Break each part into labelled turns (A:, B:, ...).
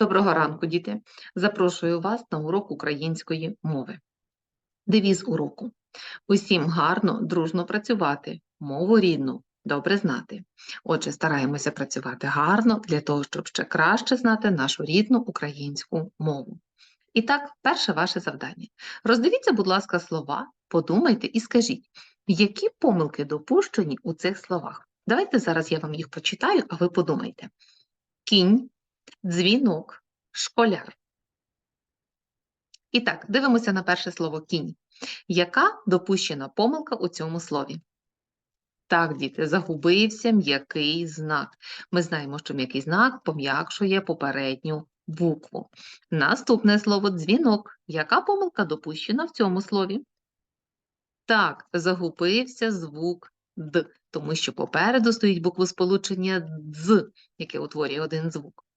A: Доброго ранку, діти! Запрошую вас на урок української мови. Девіз уроку. Усім гарно, дружно працювати, мову рідну добре знати. Отже, стараємося працювати гарно для того, щоб ще краще знати нашу рідну українську мову. І так, перше ваше завдання. Роздивіться, будь ласка, слова, подумайте і скажіть, які помилки допущені у цих словах. Давайте зараз я вам їх прочитаю, а ви подумайте. Кінь, дзвінок, школяр. І так, дивимося на перше слово кінь. Яка допущена помилка у цьому слові? Так, діти, загубився м'який знак. Ми знаємо, що м'який знак пом'якшує попередню букву. Наступне слово дзвінок. Яка помилка допущена в цьому слові? Так, загубився звук Д, тому що попереду стоїть буквосполучення «дз», яке утворює один звук.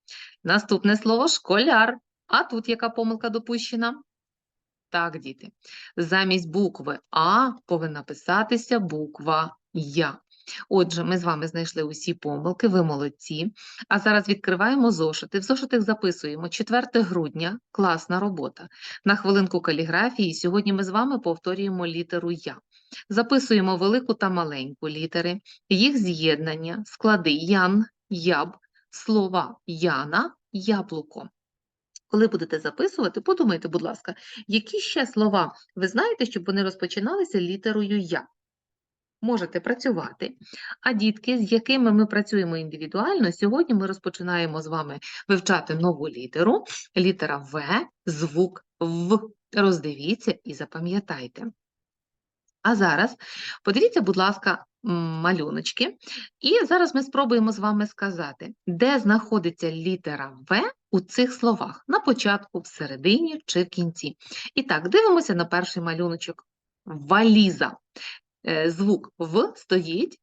A: Наступне слово школяр. А тут яка помилка допущена? Так, діти. Замість букви А повинна писатися буква Я. Отже, ми з вами знайшли усі помилки, ви молодці. А зараз відкриваємо зошити. В зошитах записуємо 4 грудня, класна робота. На хвилинку каліграфії сьогодні ми з вами повторюємо літеру Я. Записуємо велику та маленьку літери, їх з'єднання, склади Ян, Яб, слова Яна, Яблуко. Коли будете записувати, подумайте, будь ласка, які ще слова ви знаєте, щоб вони розпочиналися літерою Я? Можете працювати. А дітки, з якими ми працюємо індивідуально, сьогодні ми розпочинаємо з вами вивчати нову літеру. Літера В, звук В. Роздивіться і запам'ятайте. А зараз подивіться, будь ласка, малюночки. І зараз ми спробуємо з вами сказати, де знаходиться літера В у цих словах на початку, всередині чи в кінці. І так, дивимося на перший малюночок. Валіза. Е, Звук В стоїть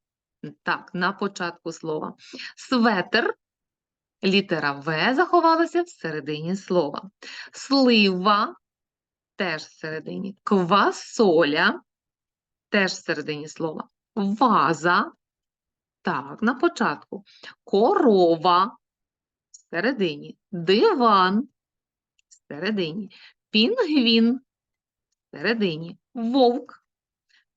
A: так, на початку слова. Светер. Літера В заховалася всередині слова. Слива теж всередині. Квасоля теж всередині слова. Ваза. Так, на початку. Корова всередині. Диван всередині. Пінгвін всередині. Вовк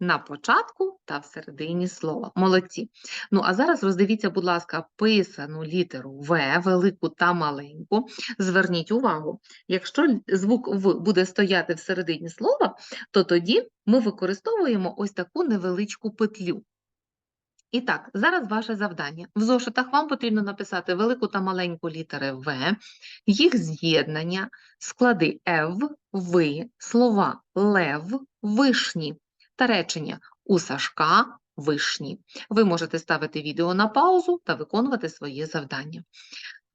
A: на початку та всередині слова. Молодці. Ну, а зараз роздивіться, будь ласка, писану літеру В, велику та маленьку. Зверніть увагу, якщо звук В буде стояти всередині слова, то тоді ми використовуємо ось таку невеличку петлю. І так, зараз ваше завдання. В зошитах вам потрібно написати велику та маленьку літери В, їх з'єднання, склади ев, ви, слова лев, вишні та речення у Сашка вишні. Ви можете ставити відео на паузу та виконувати своє завдання.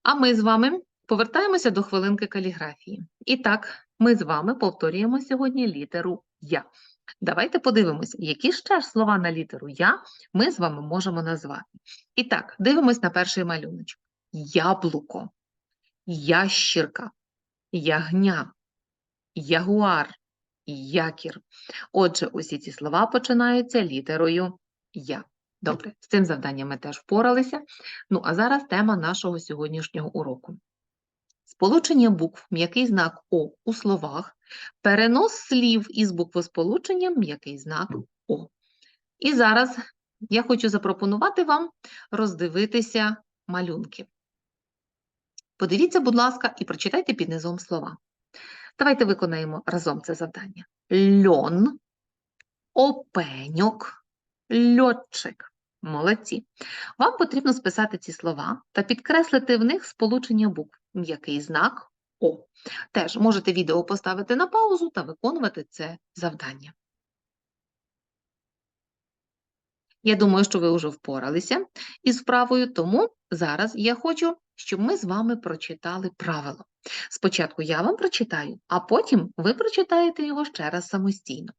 A: А ми з вами повертаємося до хвилинки каліграфії. І так, ми з вами повторюємо сьогодні літеру Я. Давайте подивимося, які ще ж слова на літеру Я ми з вами можемо назвати. І так, дивимось на перший малюночок. Яблуко, ящірка, ягня, ягуар, якір. Отже, усі ці слова починаються літерою Я. Добре, з цим завданням ми теж впоралися. Ну, а зараз тема нашого сьогоднішнього уроку. Сполучення букв м'який знак О у словах, перенос слів із буквосполученням м'який знак О. І зараз я хочу запропонувати вам роздивитися малюнки. Подивіться, будь ласка, і прочитайте під низом слова. Давайте виконаємо разом це завдання. Льон, опеньок, льотчик. Молодці. Вам потрібно списати ці слова та підкреслити в них сполучення букв, м'який знак О. Теж можете відео поставити на паузу та виконувати це завдання. Я думаю, що ви вже впоралися із вправою, тому зараз я хочу, щоб ми з вами прочитали правило. Спочатку я вам прочитаю, а потім ви прочитаєте його ще раз самостійно.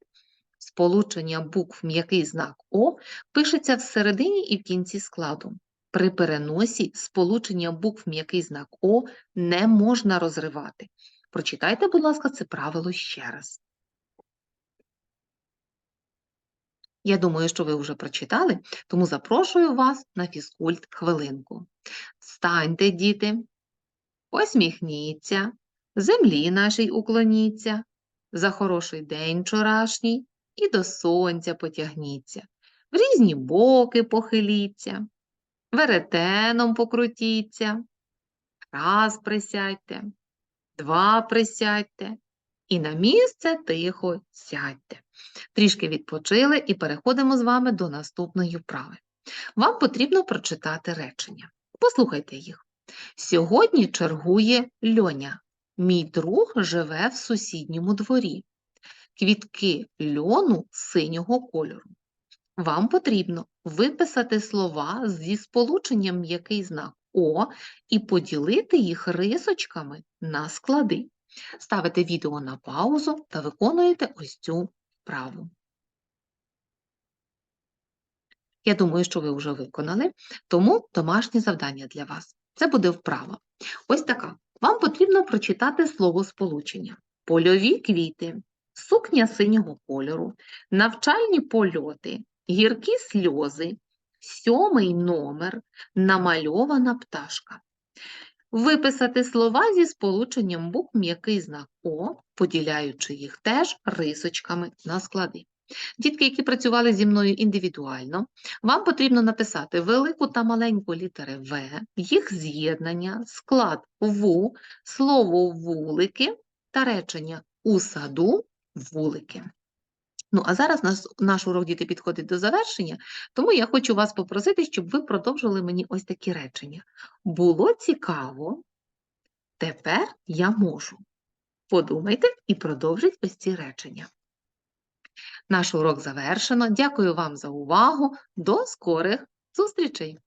A: Сполучення букв м'який знак О пишеться всередині і в кінці складу. При переносі сполучення букв м'який знак О не можна розривати. Прочитайте, будь ласка, це правило ще раз. Я думаю, що ви вже прочитали, тому запрошую вас на фізкульт хвилинку. Встаньте, діти, посміхніться, землі нашій уклоніться, за хороший день вчорашній і до сонця потягніться, в різні боки похиліться, веретеном покрутіться, раз присядьте, два присядьте і на місце тихо сядьте. Трішки відпочили і переходимо з вами до наступної вправи. Вам потрібно прочитати речення. Послухайте їх. Сьогодні чергує льоня. Мій друг живе в сусідньому дворі. Квітки льону синього кольору. Вам потрібно виписати слова зі сполученням м'який знак О і поділити їх рисочками на склади. Ставите відео на паузу та виконуєте ось цю вправу. Я думаю, що ви вже виконали, тому домашнє завдання для вас. Це буде вправа. Ось така. Вам потрібно прочитати слово сполучення. Польові квіти, сукня синього кольору, навчальні польоти, гіркі сльози, сьомий номер, намальована пташка. Виписати слова зі сполученням букв м'який знак О, поділяючи їх теж рисочками на склади. Дітки, які працювали зі мною індивідуально, вам потрібно написати велику та маленьку літери В, їх з'єднання, склад ВУ, слово вулики та речення у саду вулики. Ну, а зараз наш, наш урок діти підходить до завершення, тому я хочу вас попросити, щоб ви продовжили мені ось такі речення. Було цікаво, тепер я можу. Подумайте і продовжіть ось ці речення. Наш урок завершено. Дякую вам за увагу. До скорих зустрічей!